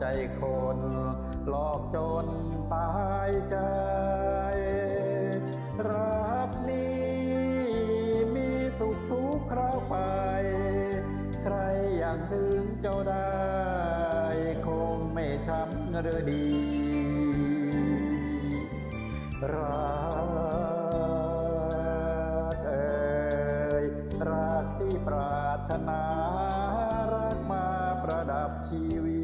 ใจคน หลอกจนตายใจ รักนี้มีทุกทุกคราวไป ใครอย่างถึงเจ้าได้ คงไม่ช้ำหรือดี รักเอ่ยรักที่ปรารถนารักมาประดับชีวิต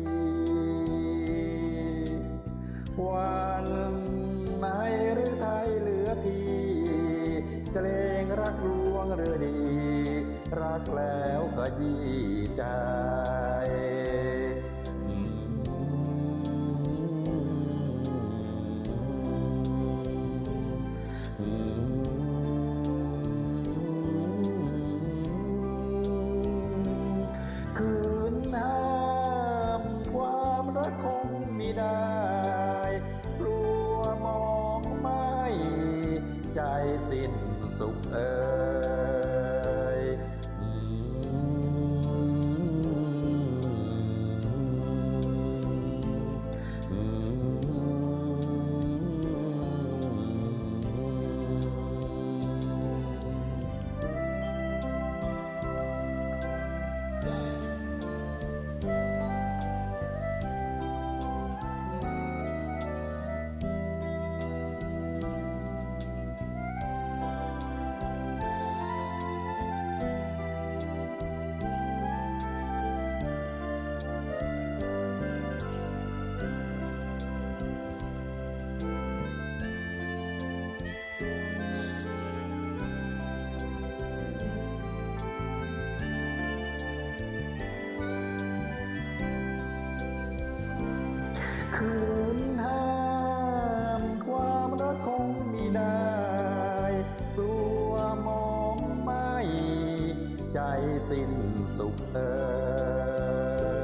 เกรงรักลวงหรือดี รักแล้วก็ยี่ใจคืนห้ามความรักคงมิได้ สิ้นสุขเอ่ย คืนห้ามความรักคงมีได้กลัวมองไม่ ใจสิ้นสุขเออ